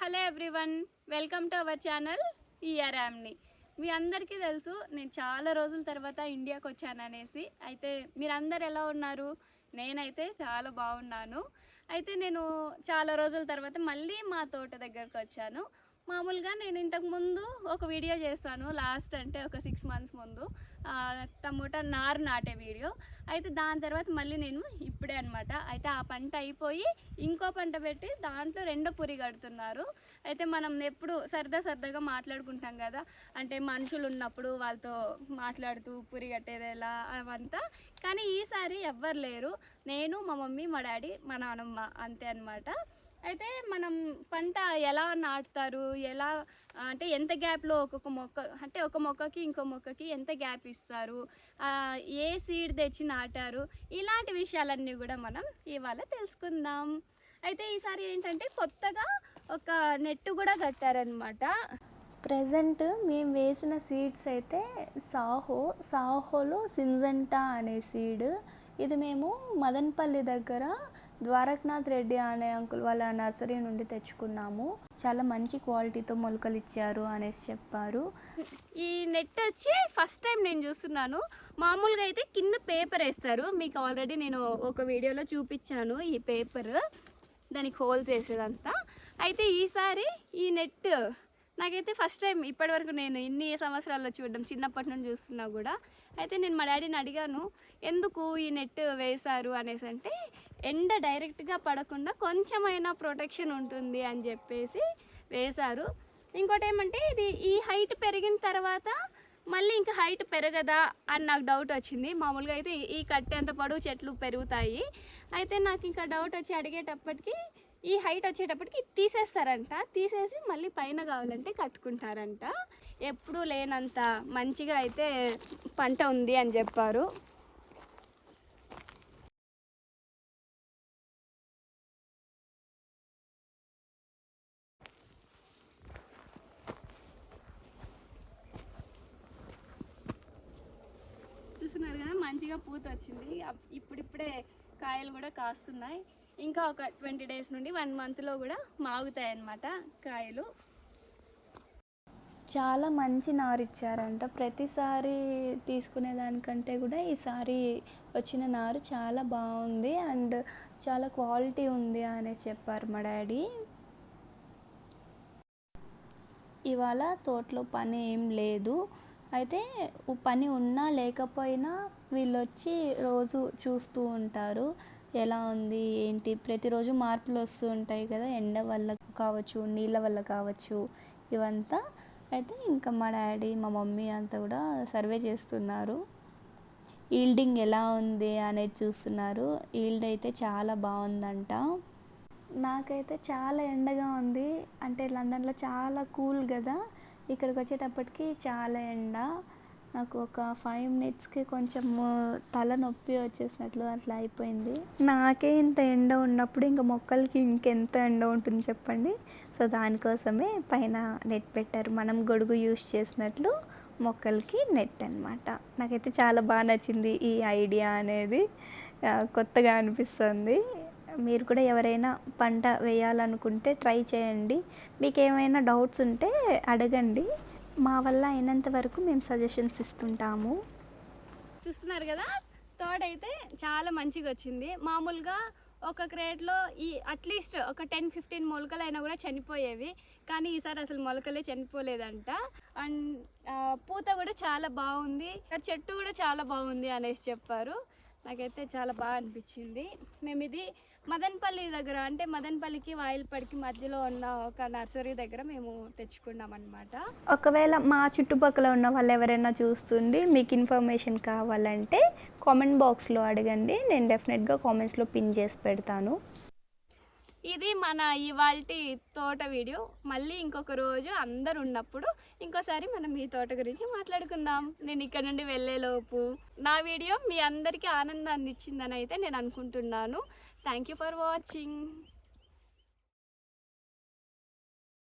Hello everyone welcome to our channel ER యామ్ని మీ అందరికీ తెలుసు నేను చాలా రోజుల తర్వాత ఇండియాకి వచ్చాను అనేసి. అయితే మీరందరు ఎలా ఉన్నారు? నేనైతే చాలా బాగున్నాను. అయితే నేను చాలా రోజుల తర్వాత మళ్ళీ మా తోట దగ్గరకు వచ్చాను. మామూలుగా నేను ఇంతకు ముందు ఒక వీడియో చేశాను లాస్ట్ అంటే ఒక సిక్స్ మంత్స్ ముందు. టమోటా నారు నాటే వీడియో. అయితే దాని తర్వాత మళ్ళీ నేను ఇప్పుడే అనమాట అయితే ఆ పంట అయిపోయి ఇంకో పంట పెట్టి దాంట్లో రెండో పురి కడుతున్నారు. అయితే మనం ఎప్పుడు సరదా సరదాగా మాట్లాడుకుంటాం కదా. అంటే మనుషులు ఉన్నప్పుడు వాళ్ళతో మాట్లాడుతూ పురి కట్టేది ఎలా అవంతా. కానీ ఈసారి ఎవ్వరు లేరు. నేను మా మమ్మీ మా డాడీ మా నానమ్మ అంతే అనమాట అయితే మనం పంట ఎలా నాటుతారు? ఎలా అంటే ఎంత గ్యాప్లో ఒక్కొక్క మొక్క అంటే ఒక మొక్కకి ఇంకో మొక్కకి ఎంత గ్యాప్ ఇస్తారు? ఏ సీడ్ తెచ్చి నాటారు? ఇలాంటి విషయాలన్నీ కూడా మనం ఇవాళ తెలుసుకుందాం. అయితే ఈసారి ఏంటంటే కొత్తగా ఒక నెట్ కూడా కట్టారనమాట ప్రజెంట్ మేము వేసిన సీడ్స్ అయితే సాహో సాహోలో సింజంటా అనే సీడ్. ఇది మేము మదన్పల్లి దగ్గర ద్వారక్నాథ్ రెడ్డి అనే అంకుల్ వాళ్ళ నర్సరీ నుండి తెచ్చుకున్నాము. చాలా మంచి క్వాలిటీతో మొలకలు ఇచ్చారు అనేసి చెప్పారు. ఈ నెట్ వచ్చి ఫస్ట్ టైం నేను చూస్తున్నాను. మామూలుగా అయితే కింద పేపర్ వేస్తారు. మీకు ఆల్రెడీ నేను ఒక వీడియోలో చూపించాను ఈ పేపర్. దానికి హోల్స్ వేసేదంతా. అయితే ఈసారి ఈ నెట్ నాకైతే ఫస్ట్ టైం ఇప్పటివరకు నేను ఇన్ని సంవత్సరాల్లో చూడడం చిన్నప్పటి నుండి చూస్తున్నా కూడా. అయితే నేను మా డాడీని అడిగాను ఎందుకు ఈ నెట్ వేశారు? అనేసి అంటే ఎండ డైరెక్ట్గా పడకుండా కొంచెమైనా ప్రొటెక్షన్ ఉంటుంది అని చెప్పేసి వేశారు. ఇంకోటి ఏమంటే ఇది ఈ హైట్ పెరిగిన తర్వాత మళ్ళీ ఇంకా హైట్ పెరగదా అని నాకు డౌట్ వచ్చింది. మామూలుగా అయితే ఈ- ఈ కట్టేంత పొడవు చెట్లు పెరుగుతాయి. అయితే నాకు ఇంకా డౌట్ వచ్చి అడిగేటప్పటికి ఈ హైట్ వచ్చేటప్పటికి తీసేస్తారంట. తీసేసి మళ్ళీ పైన కావాలంటే కట్టుకుంటారంట. ఎప్పుడూ లేనంత మంచిగా అయితే పంట ఉంది అని చెప్పారు చూస్తున్నారు కదా మంచిగా పూత వచ్చింది. ఇప్పుడిప్పుడే కాయలు కూడా కాస్తున్నాయి. ఇంకా ఒక ట్వంటీ డేస్ నుండి వన్ మంత్లో కూడా మాగుతాయి అన్నమాట కాయలు. చాలా మంచి నారు ఇచ్చారంట. ప్రతిసారి తీసుకునే దానికంటే కూడా ఈసారి వచ్చిన నారు చాలా బాగుంది అండ్ చాలా క్వాలిటీ ఉంది అని చెప్పారు మా డాడీ. ఇవాళ తోటలో పని ఏం లేదు. అయితే పని ఉన్నా లేకపోయినా వీళ్ళు వచ్చి రోజు చూస్తూ ఉంటారు. ఎలా ఉంది ఏంటి? ప్రతిరోజు మార్పులు వస్తూ ఉంటాయి కదా ఎండ వల్ల కావచ్చు నీళ్ళ వల్ల కావచ్చు ఇవంతా. అయితే ఇంకా మా డాడీ మా మమ్మీ అంతా కూడా సర్వే చేస్తున్నారు. ఈల్డింగ్ ఎలా ఉంది అనేది చూస్తున్నారు. ఈల్డ్ అయితే చాలా బాగుందంట. నాకైతే చాలా ఎండగా ఉంది. అంటే లండన్లో చాలా కూల్ కదా. ఇక్కడికి వచ్చేటప్పటికి చాలా ఎండ. నాకు ఒక ఫైవ్ మినిట్స్కి కొంచెం తల నొప్పి వచ్చేసినట్లు అట్లా అయిపోయింది. నాకే ఇంత ఎండ ఉన్నప్పుడు ఇంకా మొక్కలకి ఇంకెంత ఎండ ఉంటుంది చెప్పండి? సో దానికోసమే పైన నెట్ పెట్టారు. మనం గొడుగు యూస్ చేసినట్లు మొక్కలకి నెట్ అన్నమాట. నాకైతే చాలా బాగా నచ్చింది ఈ ఐడియా అనేది. కొత్తగా అనిపిస్తుంది. మీరు కూడా ఎవరైనా పంట వేయాలనుకుంటే ట్రై చేయండి. మీకు ఏమైనా డౌట్స్ ఉంటే అడగండి. మా వల్ల అయినంత వరకు మేము సజెషన్స్ ఇస్తుంటాము. చూస్తున్నారు కదా? థర్డ్ అయితే చాలా మంచిగా వచ్చింది మామూలుగా ఒక క్రేట్లో ఈ అట్లీస్ట్ ఒక టెన్ ఫిఫ్టీన్ మొలకలు అయినా కూడా చనిపోయేవి. కానీ ఈసారి అసలు మొలకలే చనిపోలేదంట. అండ్ పూత కూడా చాలా బాగుంది. చెట్టు కూడా చాలా బాగుంది అనేసి చెప్పారు. నాకైతే చాలా బాగా అనిపించింది. మేము ఇది మదన్పల్లి దగ్గర అంటే మదన్పల్లికి వాయిల్పడికి మధ్యలో ఉన్న ఒక నర్సరీ దగ్గర మేము తెచ్చుకున్నాం అనమాట ఒకవేళ మా చుట్టుపక్కల ఉన్న వాళ్ళు ఎవరైనా చూస్తుండి మీకు ఇన్ఫర్మేషన్ కావాలంటే కామెంట్ బాక్స్లో అడగండి. నేను డెఫినెట్గా కామెంట్స్లో పిన్ చేసి పెడతాను. ఇది మన ఇవాళ తోట వీడియో. మళ్ళీ ఇంకొక రోజు అందరు ఉన్నప్పుడు ఇంకోసారి మనం ఈ తోట గురించి మాట్లాడుకుందాం. నేను ఇక్కడ నుండి వెళ్ళేలోపు నా వీడియో మీ అందరికీ ఆనందాన్ని ఇచ్చిందని అయితే నేను అనుకుంటున్నాను. Thank you for watching